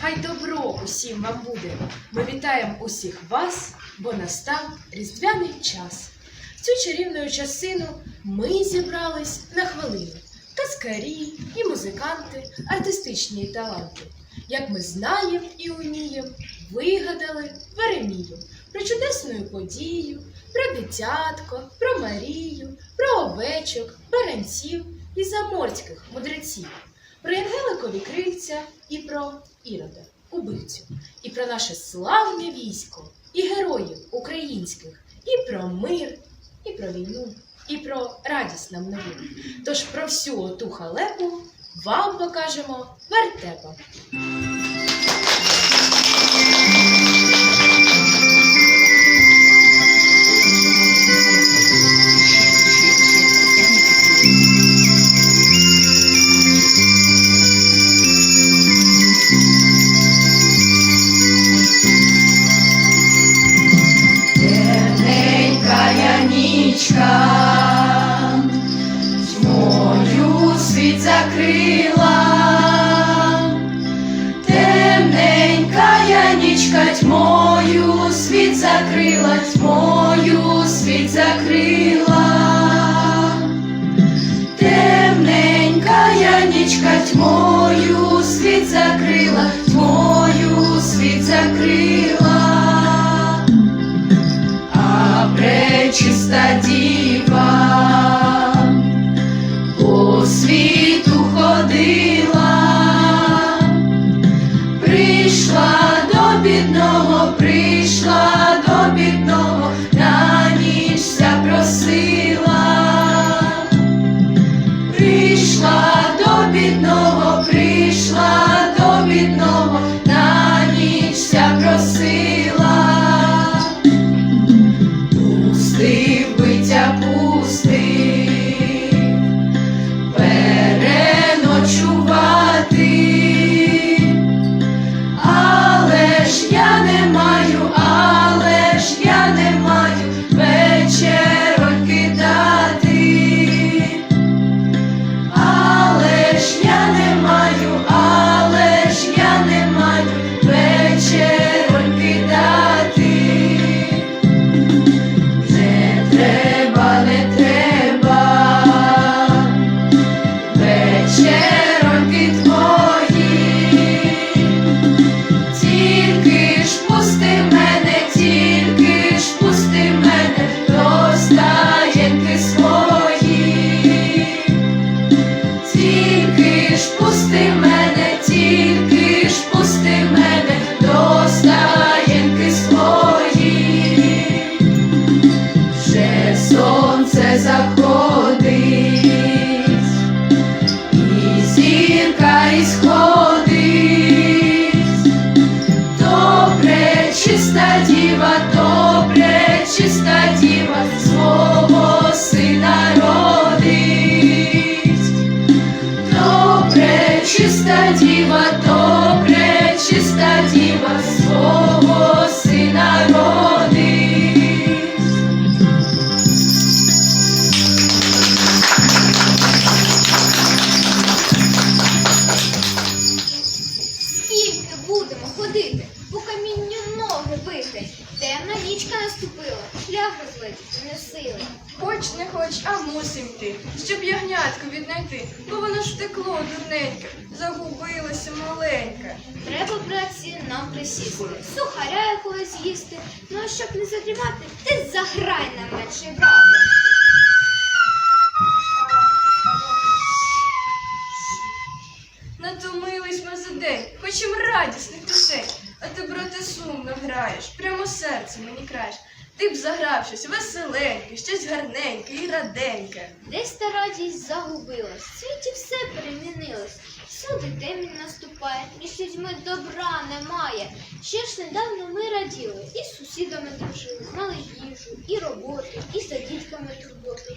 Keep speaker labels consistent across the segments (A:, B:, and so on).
A: Хай добро усім вам буде. Ми вітаємо усіх вас, бо настав різдвяний час. В цю чарівну часину ми зібрались на хвилину. Каскарі і музиканти, артистичні таланти. Як ми знаємо і уміємо, вигадали Веремію про чудесну подію, про дитятко, про Марію, про овечок, баранців і заморських мудреців, про Єнгеликові крильця і про Ірода, убивцю, і про наше славне військо, і героїв українських, і про мир, і про війну, і про радість нам нову. Тож про всю оту халепу вам покажемо вертепом.
B: Нічка, тьмою світ закрила, темненька нічка, тьмою світ закрила, тьмою світ закрила, темненька нічка, тьмою світ закрила, Не
C: втекло дурненьке, загубилося маленьке.
D: Треба, братці, нам присісти, сухаря якогось їсти. Ну а щоб не задрімати, ти заграй на менший брати.
C: Натомились ми за день, хочем радісних пісень, а ти, брате, сумно граєш, прямо серце мені краєш. Ти б заграв щось веселеньке, щось гарненьке і раденьке.
D: Десь та радість загубилась, в світі все перемінилось. Всюди темінь наступає, між людьми добра немає. Ще ж недавно ми раділи, і з сусідами дружили, мали їжу, і роботу, і за дітками турботу.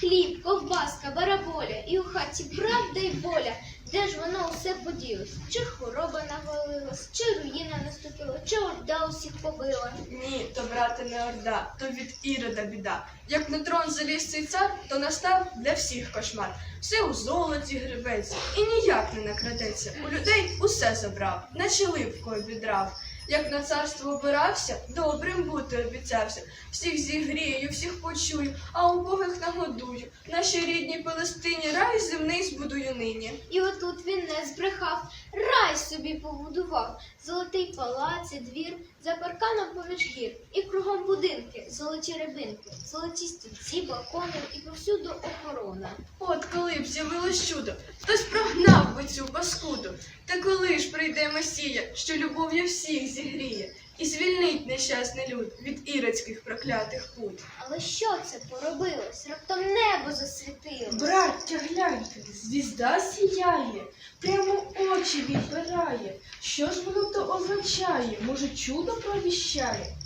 D: Хліб, ковбаска, бараболя, і у хаті правда й воля. Де ж воно усе поділось? Чи хвороба навалилась, чи руїна наступила, чи орда усіх побила.
C: Ні, то брате не орда, то від ірода біда. Як на трон заліз цей цар, то настав для всіх кошмар. Все у золоті гребеться і ніяк не накрадеться. У людей усе забрав, наче липкою обідрав. Як на царство обирався, добрим бути обіцявся. Всіх зігрію, всіх почую, а убогих нагодую. Нашій рідній Палестині рай земний збудую нині.
D: І отут він не збрехав, рай собі побудував. Золотий палац і двір, за парканом поміж гір. І кругом будинки, золоті рибинки, золоті стільці, балкони і повсюду охорона.
C: От коли б з'явилось чудо, хтось прогнав би цю паскуду. Та коли ж прийде Месія, що любов'я всіх зігріє, і звільнить нещасний люд від іродських проклятих пут.
D: Але що це поробилось? Раптом небо засвітило.
A: Браття, гляньте, звізда сіяє, прямо очі відбирає. Що ж воно то означає? Може, чудо провіщає?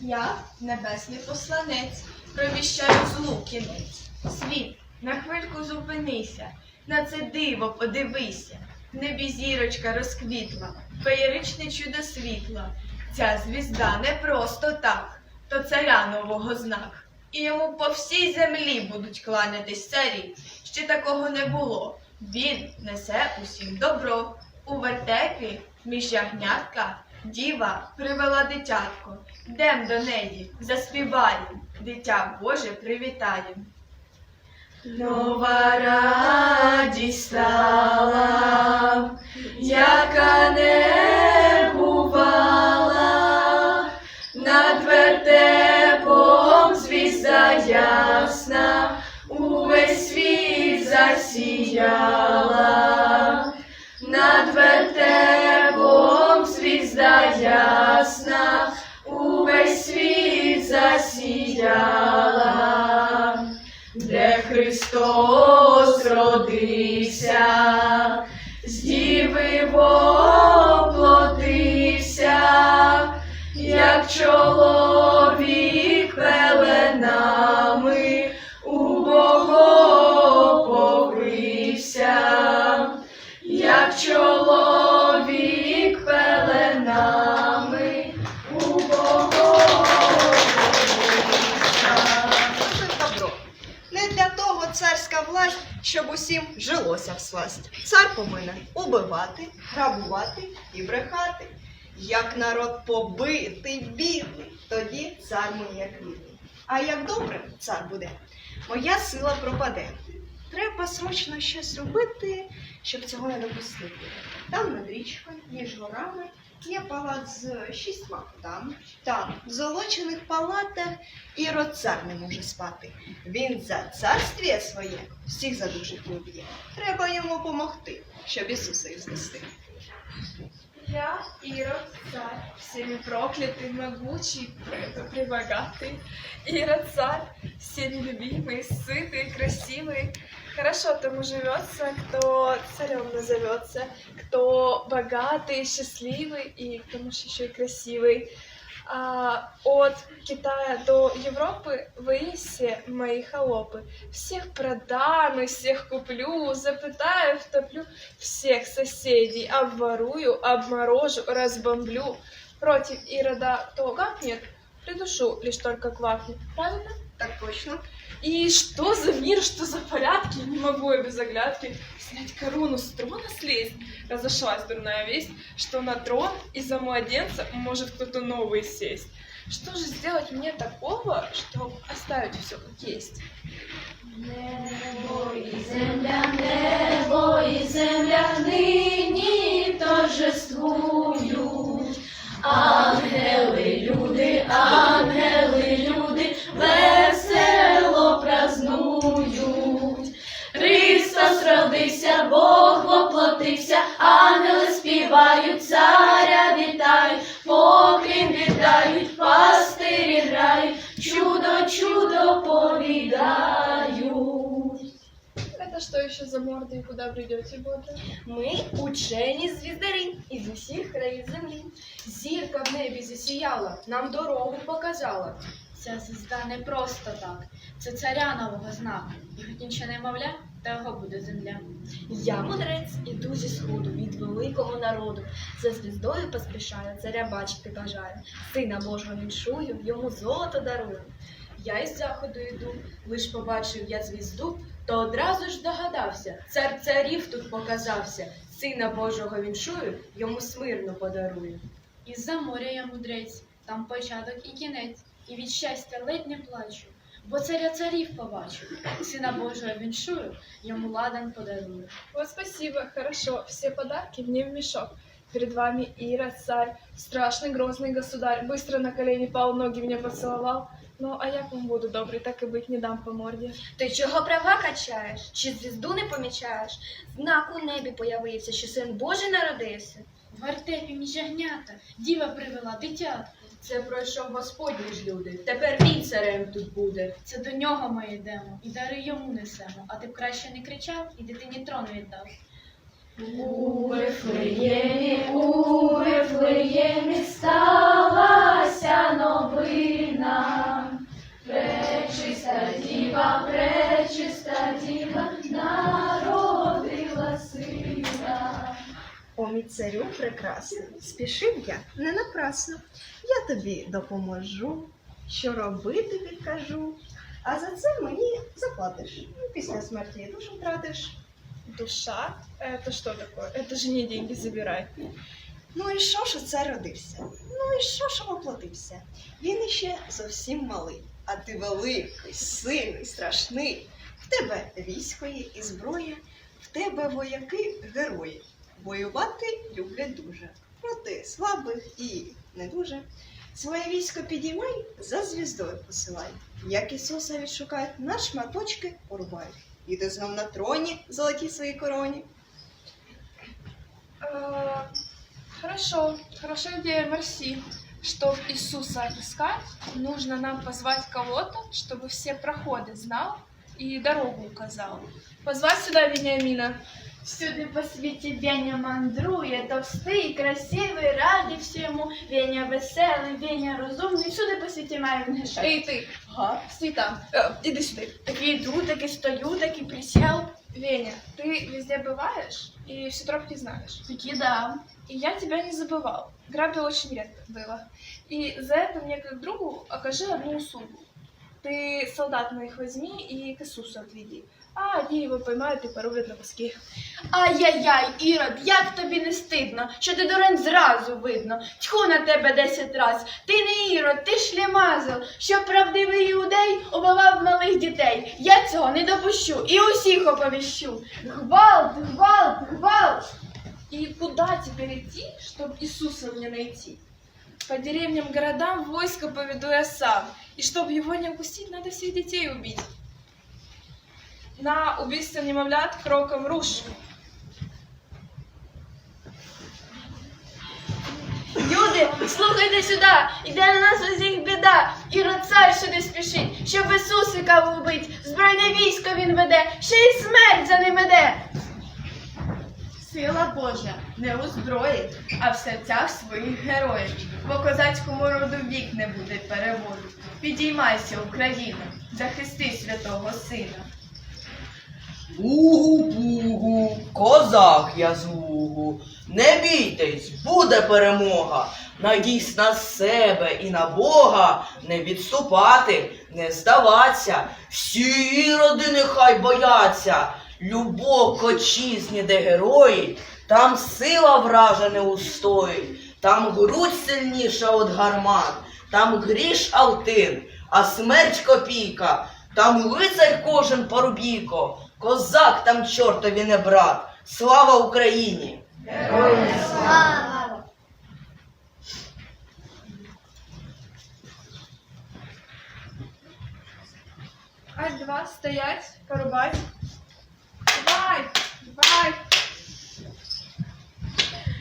B: Я небесний посланець, провіщаю злу кінець. Світ, на хвильку зупинися, на це диво подивися. В небі зірочка розквітла, феєричне чудо світла. Ця звізда не просто так, то царя нового знак. І йому по всій землі будуть кланятись царі. Ще такого не було. Він несе усім добро. У вертепі між ягнятка діва привела дитятко. Йдем до неї, заспіваєм, дитя Боже привітаєм. Нова радість стала, яка не ясна, увесь світ засіяла, над вертепом звізда ясна, увесь світ засіяла. Де Христос родився,
E: щоб усім жилося в сласть. Цар повинен убивати, грабувати і брехати. Як народ побитий, бідний, тоді цар мій як рідний. А як добре цар буде, моя сила пропаде. Треба срочно щось робити, щоб цього не допустити. Там над річкою, між горами, є палац з шістьма кутами. Там, в золочених палатах, Ірод цар не може спати. Він за царствіє своє всіх задуших виб'є. Треба йому помогти, щоб Ісуса їх знести.
F: Я, Ирод, царь, всеми проклятый, могучий, пре- пребогатый. Ирод, царь, всеми любимый, сытый, красивый. Хорошо тому живется, кто царем назовется, кто богатый, счастливый и к тому же еще и красивый. А, от Китая до Европы вы все мои холопы. Всех продам и всех куплю, запытаю, втоплю всех соседей, обворую, обморожу, разбомблю. Против Ирода кто гакнет, придушу, лишь только квакнет. Правильно?
E: Так точно.
F: И что за мир, что за порядки? Не могу я без оглядки снять корону с трона слезть. Разошлась дурная весть, что на трон из-за младенца может кто-то новый сесть. Что же сделать мне такого, чтобы оставить все как есть? Это что еще за морды и куда придете, боты?
B: Ми учені звіздарі із усіх країн землі.
A: Зірка в небі засіяла, нам дорогу показала.
G: Ця звізда не просто так. Це царя нового знак. І хоч нічого не мовля, того буде земля.
H: Я мудрець, іду зі сходу від великого народу. За звіздою поспішаю, царя бачити бажаю. Сина Божого віншую, йому золото дарую.
G: Я із заходу йду, лиш побачив я звізду, то одразу ж догадався, цар царів тут показався, сина Божого віншую, йому смирно подарую. Із-за моря я мудрець, там початок і кінець, і від щастя ледь не плачу, бо царя царів побачу, сина Божого віншую, йому ладан подарую.
F: Вот спасибо, хорошо, все подарки мне в мешок. Перед вами Ира, царь, страшный грозный государь, быстро на колени пал, ноги мне поцеловал. Ну, а я вам буду добрый, так и быть, не дам по морді.
H: Ти чого права качаєш? Чи звізду не помічаєш? Знак у небі появився, що син Божий народився.
G: В вертепі між ягнята, діва привела дитятко. Це пройшов Господній ж люди. Тепер він царем тут буде. Це до нього ми йдемо, і дари йому несемо. А ти б краще не кричав і дитині трон віддав.
B: У Вифлеємі, у Вифлеємі сталася новина. Пречиста діва, пречиста діва народила сина.
E: О, мій царю прекрасний, спішив я не напрасно. Я тобі допоможу, що робити відкажу, а за це мені заплатиш. Після смерті душу втратиш.
F: Душа? Это что такое? Это же не деньги забирай.
E: Ну і що ж оце родився? Ну і що ж оплатився? Він іще зовсім малий, а ти великий, сильний, страшний. В тебе військо є і зброя, в тебе вояки герої. Воювати люблять дуже. Проти слабих і не дуже. Своє військо підіймай, за звіздою посилай. Як Ісуса відшукають, на шматочки порубають. І ти знов на троні золотій своїй короні.
F: Э, Хорошо, хорошая идея, Марси. Чтоб Иисуса отыскать, нужно нам позвать кого-то, чтобы все проходы знал и дорогу указал. Позвать сюда Вениамина.
H: Всюди по світі Веня мандрує, товстий, красивий, радий всьому. Веня веселий, Веня розумний, всюди по світі має він гешефт.
F: Эй, ты,
H: Ага.
F: Света, э, иди сюда.
H: Так йду, так і стою, так і присел.
F: Веня, ты везде бываешь и все тропки знаешь.
H: Такі да.
F: И я тебя не забывал. Грабил очень редко было. И за это мне как другу окажи одну услугу. Ты солдат моих возьми и к Иисусу отведи. А они его поймают и порубят на куски.
H: Ай-яй-яй, Ірод, як тобі не стидно, що ти дурень зразу видно. Тьху на тебе десять раз. Ти не Ірод, ти шлемазел, що правдивий іудей убивав малих дітей. Я цього не допущу і усіх оповіщу. Гвалт, гвалт, гвалт.
F: И куда теперь идти, чтобы Иисуса мне найти? По деревням, городам войско поведу я сам. И чтобы его не упустить, надо всех детей убить. На убийство немовлят кроком руш.
H: Люди, слухайте сюди, іде на нас усіх біда. Ірод цар сюди спішить, щоб Ісусика вбить. Збройне військо він веде, ще й смерть за ним іде. Сила Божа не у зброї, а в серцях своїх героїв. По козацькому роду вік не буде переводу. Підіймайся, Україна, захисти святого сина.
I: Пугу-пугу, козак я з. Не бійтесь, буде перемога. Надійсь на себе і на Бога, не відступати, не здаватися. Всі роди нехай бояться. Любов к отчизні, де герої, там сила вража не устоїть, там грудь сильніша от гармат, там гріш алтин, а смерть копійка, там лицар кожен порубійко, козак там чортові не брат. Слава Україні!
J: Слава!
F: Ать-два, стоять, порубать. Давай, давай.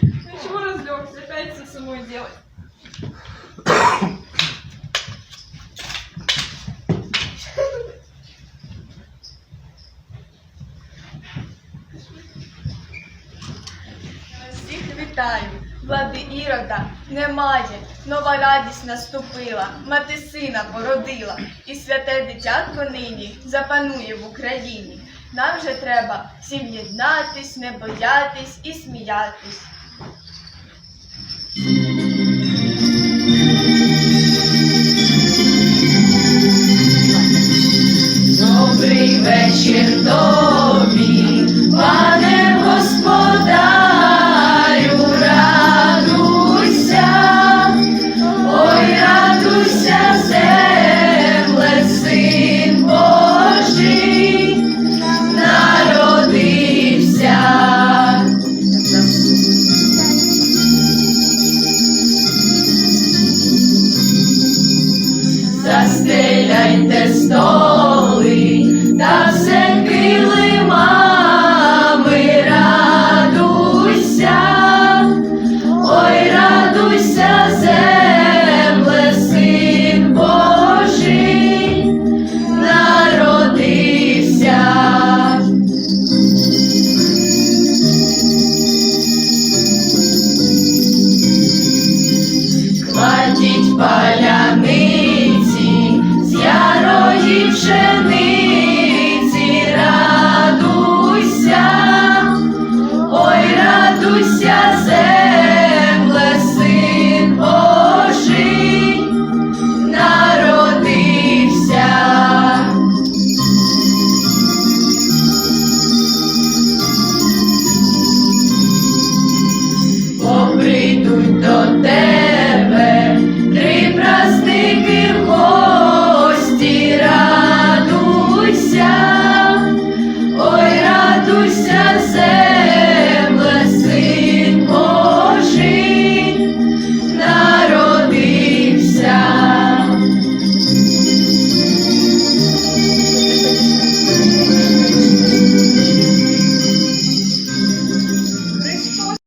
F: Ну чего разлегся, опять все самой делать.
H: вітаю, влади ірода немає, нова радість наступила, мати сина породила, і святе дитятко нині запанує в Україні. Нам же треба всім єднатись, не боятись і сміятись. Добрий вечір, добрий.